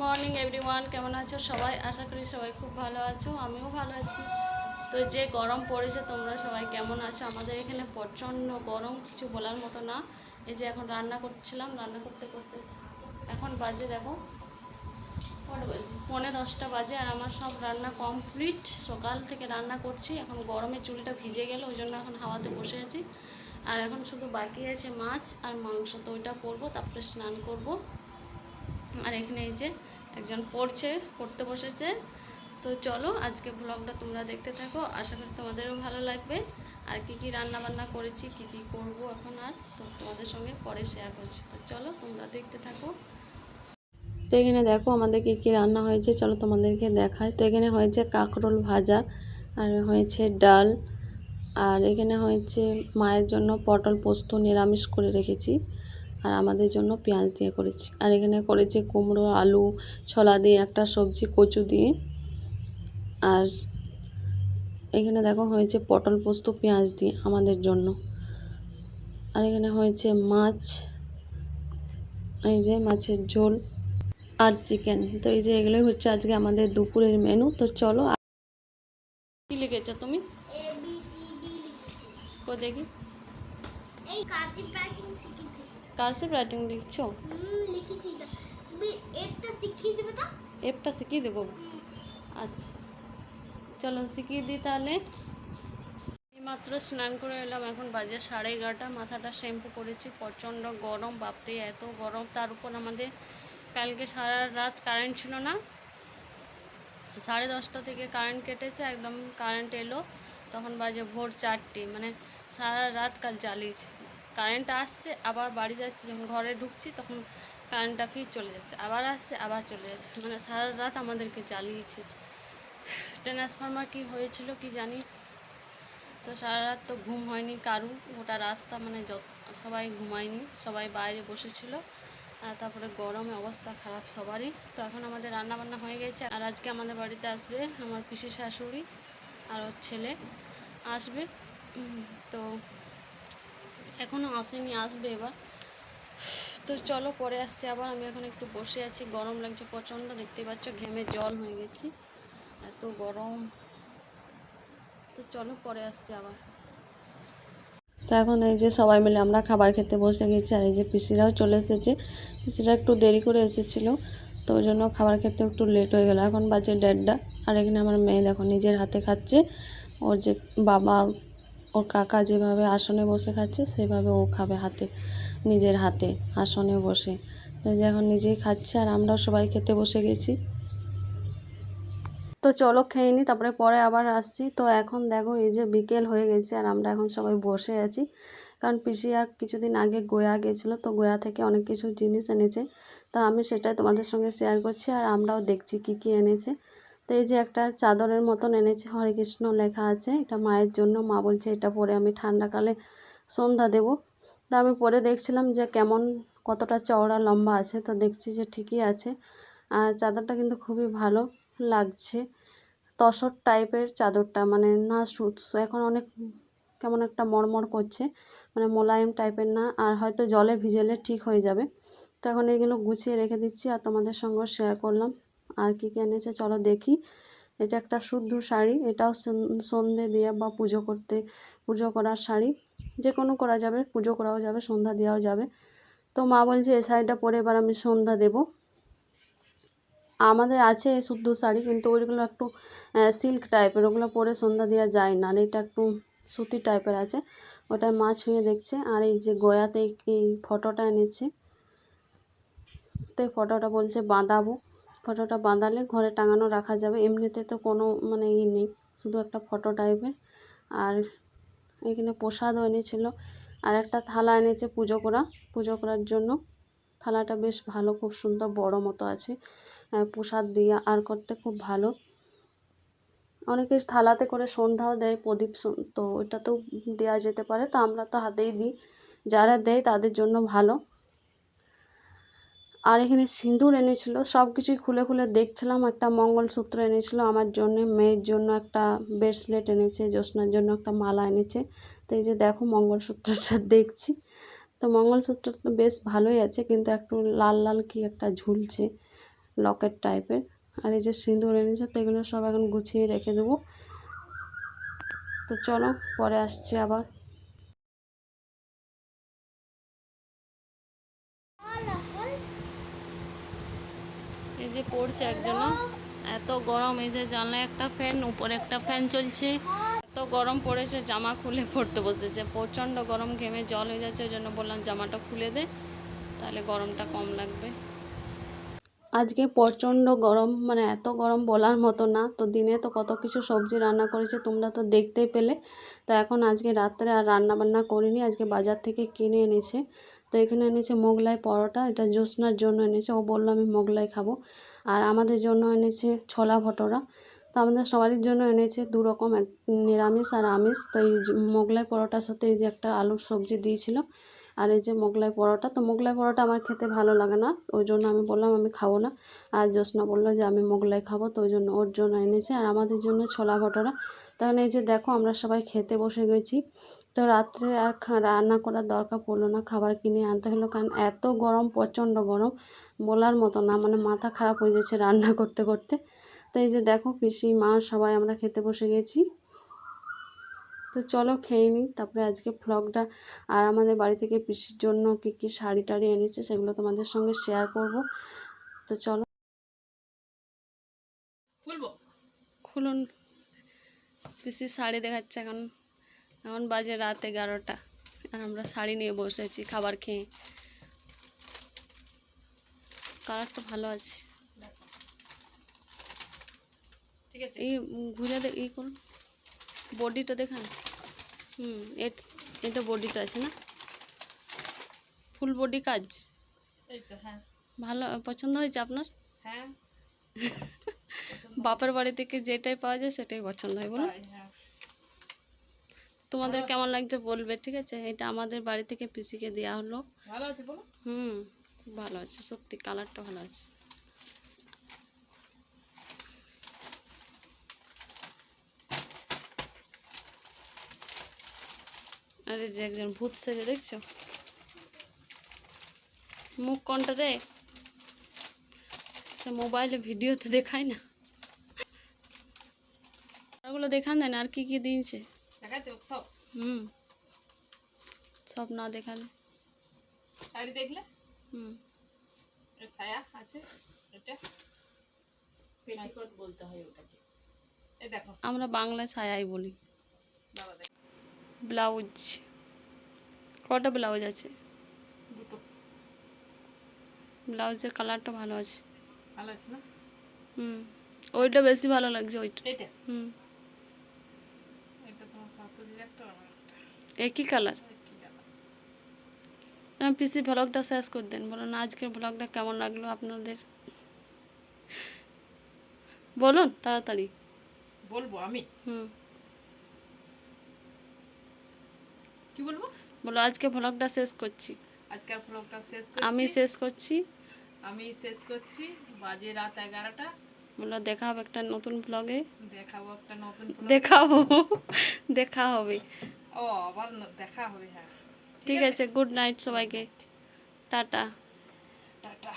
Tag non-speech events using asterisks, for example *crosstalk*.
Morning everyone কেমন আছো সবাই? আশা করি সবাই খুব ভালো আছো। আমিও ভালো আছি। তো যে গরম পড়েছে, তোমরা সবাই কেমন আছো? আমাদের এখানে প্রচণ্ড গরম, কিছু বলার মতো না। এই যে এখন রান্না করছিলাম, রান্না করতে করতে এখন বাজে দেখো। কটা বাজে? পৌনে দশটা বাজে আর আমার সব রান্না কমপ্লিট। সকাল থেকে রান্না করছি। এখন গরমে চুলটা ভিজে গেল, ওই জন্য এখন হাওয়াতে বসে আছি। আর এখন শুধু বাকি আছে মাছ আর মাংস। তো ওইটা করব, তারপরে স্নান করব। আর এখানে এই যে একজন পড়ছে, পড়তে বসেছে। তো চলো আজকে ব্লগটা তোমরা দেখতে থাকো। আশা করি তোমাদেরও ভালো লাগবে। আর কি কি রান্না বান্না করেছি, কি কি করব এখন আর, তো তোমাদের সঙ্গে পরে শেয়ার করছি। তো চলো তোমরা দেখতে থাকো। তো এখানে দেখো আমাদের কি কি রান্না হয়েছে, চলো তোমাদেরকে দেখাই। তো এখানে হয়েছে কাঁকরোল ভাজা, আর হয়েছে ডাল, আর এখানে হয়েছে মায়ের জন্য পটল পোস্ত নিরামিষ করে রেখেছি। আর আমাদের জন্য পেঁয়াজ দিয়ে করেছি। আর এখানে করেছি কুমড়ো আলু ছোলা দিয়ে একটা সবজি কচু দিয়ে। আর এখানে দেখো হয়েছে পটল পোস্ত পেঁয়াজ দিয়ে আমাদের জন্য। আর এখানে হয়েছে মাছ এই যে মাছের ঝোল আর চিকেন। তো এই যে এগুলোই হচ্ছে আজকে আমাদের দুপুরের মেনু তো চলো কি লিখেছো তুমি? দেখি। এই কার্সিভ রাইটিং শিখেছি। কার্সিভ রাইটিং লিখছো? হুম লিখেছি তো এফটা শিখিয়ে দেবে তো? এপটা শিখিয়ে দেবো? আচ্ছা। চলো শিখিয়ে দিই তাহলে। এইমাত্র স্নান করে এলাম এখন বাজে সাড়ে এগারোটা। মাথাটা শ্যাম্পু করেছি প্রচণ্ড গরম বাপরে এত গরম। তার উপর আমাদের কালকে সারা রাত কারেন্ট ছিল না। সাড়ে দশটা থেকে কারেন্ট কেটেছে একদম কারেন্ট এলো। তখন বাজে ভোর চারটে মানে সারা রাত কাল জ্বালিয়েছে কারেন্ট আসছে, আবার বাড়ি যাচ্ছি, যখন ঘরে ঢুকছি তখন কারেন্টটা ফির চলে যাচ্ছে, আবার আসছে, আবার চলে যাচ্ছে। মানে সারা রাত আমাদেরকে জ্বালিয়েছে। ট্রান্সফরমার কি হয়েছিল কি জানি? তো সারা রাত তো ঘুম হয়নি কারু গোটা রাস্তা মানে যত, সবাই ঘুমায়নি, সবাই বাইরে বসেছিল। আর তারপরে গরমে অবস্থা খারাপ সবারই। তো এখন আমাদের রান্না বান্না হয়ে গেছে। আর আজকে আমাদের বাড়িতে আসবে আমার পিসি শাশুড়ি আর ওর ছেলে। আসবে। তো এখনও আসেনি, আসবে এবার। তো চলো পরে আসছে আবার, আমি এখন একটু বসে আছি। গরম লাগছে প্রচণ্ড দেখতে পাচ্ছ ঘেমে জল হয়ে গেছি। এত গরম। তো চলো পরে আসছে আবার। তো এখন এই যে সবাই মিলে আমরা খাবার খেতে বসে গেছি, আর এই যে পিসিরাও চলে এসেছে। পিসিরা একটু দেরি করে এসেছিল, তো ওই জন্য খাবার খেতে একটু লেট হয়ে গেল। এখন বাজে দেড়টা। আর এখানে আমার মেয়ে দেখো নিজের হাতে খাচ্ছে। ওর যে বাবা ওর কাকা যেভাবে আসনে বসে খাচ্ছে, সেভাবে ও খাবে হাতে, নিজের হাতে আসনে বসে। তো যে এখন নিজেই খাচ্ছে আর আমরাও সবাই খেতে বসে গেছি। তো চলো খেয়ে নিই তারপরে পরে আবার আসছি। তো এখন দেখো এই যে বিকেল হয়ে গেছে আর আমরা এখন সবাই বসে আছি। কারণ পিসি আর কিছুদিন আগে গোয়া গেছিল, তো গোয়া থেকে অনেক কিছু জিনিস এনেছে। তো আমি সেটাই তোমাদের সঙ্গে শেয়ার করছি আর আমরাও দেখছি কি কি এনেছে। তো এই যে একটা চাদরের মতন এনেছে, হরে কৃষ্ণ লেখা আছে, এটা মায়ের জন্য, মা বলছে এটা পরে আমি ঠান্ডাকালে সন্ধ্যা দেবো। তো আমি পরে দেখছিলাম যে কেমন কতটা চওড়া লম্বা আছে, তো দেখছি যে ঠিকই আছে। আর চাদরটা কিন্তু খুবই ভালো লাগছে। তসর টাইপের চাদরটা মানে না এখন অনেক কেমন একটা মরমর করছে মানে মোলায়েম টাইপের না, আর হয়তো জলে ভিজেলে ঠিক হয়ে যাবে। তো এখন এগুলো গুছিয়ে রেখে দিচ্ছি আর তোমাদের সঙ্গে শেয়ার করলাম। আর কী কী এনেছে চলো দেখি। এটা একটা শুদ্ধ শাড়ি, এটাও সন- সন্ধে দিয়ে বা পুজো করতে, পুজো করার শাড়ি। যে কোনো করা যাবে, পুজো করাও যাবে, সন্ধ্যা দেওয়াও যাবে। তো মা বলছে এই শাড়িটা পরে এবার আমি সন্ধ্যা দেবো। আমাদের আছে শুদ্ধ শাড়ি, কিন্তু ওইগুলো একটু সিল্ক টাইপের ওগুলো পরে সন্ধ্যা দেওয়া যায় না। এটা একটু সুতি টাইপের আছে, ওটা মা ছুঁয়ে দেখছে। আর এই যে গয়াতে এই ফটোটা এনেছে, তো এই ফটোটা বলছে বাঁধাবো। ফটোটা বাঁধালে ঘরে টাঙানো রাখা যাবে। এমনিতে তো কোনো মানে ই নেই, শুধু একটা ফটো টাইপের আর এখানে প্রসাদও এনেছিল। আর একটা থালা এনেছে পুজো করা। পুজো করার জন্য থালাটা বেশ ভালো, খুব সুন্দর, বড় মতো আছে। প্রসাদ দিয়ে আর করতে খুব ভালো। অনেকে থালাতে করে সন্ধ্যাও দেয়, প্রদীপ তো ওইটাতেও দেওয়া যেতে পারে। তো আমরা তো হাতেই দিই। যারা দেয় তাদের জন্য ভালো। আর এখানে সিঁদুর এনেছিল সব কিছুই খুলে খুলে দেখছিলাম, একটা মঙ্গলসূত্র এনেছিল, আমার জন্য, মেয়ের জন্য একটা ব্রেসলেট এনেছে, জ্যোৎস্নার জন্য একটা মালা এনেছে। তো এই যে দেখো মঙ্গলসূত্রটা *laughs* দেখছি। তো মঙ্গলসূত্রটা বেশ ভালোই আছে, কিন্তু একটু লাল লাল কি একটা ঝুলছে লকেট টাইপের আর এই যে সিঁদুর এনেছে, তো এগুলো সব এখন গুছিয়ে রেখে দেবো। তো চলো, পরে আসছি আবার এই যে পড়ছে একজন এত গরম, এই যে জানলায় একটা ফ্যান, উপরে একটা ফ্যান চলছে। এত গরম পড়েছে, জামা খুলে পড়তে বসেছে। প্রচণ্ড গরম, ঘেমে জল হয়ে যাচ্ছে, ওই জন্য বললাম, জামাটা খুলে দে, তাহলে গরমটা কম লাগবে। আজকে প্রচণ্ড গরম মানে এত গরম বলার মতো না। তো দিনে তো কত কিছু সবজি রান্না করেছে, তোমরা তো দেখতেই পেলে। তো এখন আজকে রাত্রে আর রান্না বান্না করিনি, আজকে বাজার থেকে কিনে এনেছে। তো এখানে এনেছে মোগলাই পরোটা, এটা জ্যোৎস্নার জন্য এনেছে। ও বলল, আমি মোগলাই খাব। আর আমাদের জন্য এনেছে ছোলা ভটোরা। তো আমাদের সবারই জন্য এনেছে দু রকম, এক নিরামিষ আর আমিষ। তো এই মোগলাই পরোটার সাথে এই যে একটা আলুর সবজি দিয়েছিল, আর এই যে মোগলাই পরোটা। তো মোগলাই পরোটা আমার খেতে ভালো লাগে না, ওই জন্য আমি বললাম, আমি খাব না। আর জ্যোৎস্না বলল যে, আমি মোগলাই খাব। তো ওই জন্য ওর জন্য এনেছে। আর আমাদের জন্য ছোলা ভটোরা। তখন এই যে দেখো, আমরা সবাই খেতে বসে গেছি। তো রাত্রে আর খা- রান্না করার দরকার পড়ল না খাবার কিনে আনতে হলো কারণ এত গরম প্রচণ্ড গরম বলার মতো না মানে মাথা খারাপ হয়ে যাচ্ছে রান্না করতে করতে। তো এই যে দেখো পিসি মা সবাই আমরা খেতে বসে গেছি। তো চলো খেয়ে নিই তারপরে আজকে ভ্লগটা আর আমাদের বাড়ি থেকে পিসির জন্য কী কী শাড়ি টাড়ি এনেছে সেগুলো তোমাদের সঙ্গে শেয়ার করব। তো চলো। খুলবো? খুলুন। পিসির শাড়ি দেখাচ্ছে এখন। এখন বাজে রাত এগারোটা। আর আমরা শাড়ি নিয়ে বসেছি খাবার খেয়ে। কালারটা ভালো আছে। এই ঘুরে দে এই করুন। বডিটা দেখান। হুম এট- বডিটা আছে না? ফুল বডি কাজ। হ্যাঁ। ভালো পছন্দ হয়েছে আপনার? হ্যাঁ। *laughs* বাপের বাড়ি থেকে যেটাই পাওয়া যায় সেটাই পছন্দ হয় বলুন। তোমাদের কেমন লাগছে বলবে ঠিক আছে? এটা আমাদের বাড়ি থেকে পিসিকে দেওয়া হলো। ভালো আছে বলো? হুম খুব ভালো আছে সত্যি কালারটা ভালো আছে। আরে যে একজন ভূত সেজে দেখছ? মুখ কোনটা রে? মোবাইলে ভিডিওতে দেখায় না। ওগুলো দেখান দেন আর কি কি দেখাতে সব। হুম। সব না দেখালে। শাড়ি দেখলে? হুম। এ ছায়া আছে এটা। পেটিকোট বলতে হয় ওটাকে। এই দেখো। আমরা বাংলায় সায়াই বলি। ব্লাউজ। কটা ব্লাউজ আছে? দুটো। ব্লাউজের কালারটা ভালো আছে। ভালো আছে না? হুম। ওইটা বেশি ভালো লাগছে ওইটা। এটা হুম এটা তোমার শাশুড়ির একটা আমার একটা একই কালার? পিসি ব্লগটা শেষ করে দেন বলুন আজকের ব্লগটা কেমন লাগল আপনাদের? বলুন তাড়াতাড়ি। বলব আমি? হুম। কি বলব? বলো আজকে ব্লগটা শেষ করছি। আজকের ব্লগটা শেষ আমি শেষ করছি। আমি শেষ করছি। বাজে রাত এগারোটা। বলো দেখা হবে একটা নতুন ব্লগে দেখাবো একটা নতুন দেখাবো *laughs* দেখা হবে। ও আবার দেখা হবে হ্যাঁ। ঠিক আছে। গুড নাইট সবাইকে। টাটা। টাটা।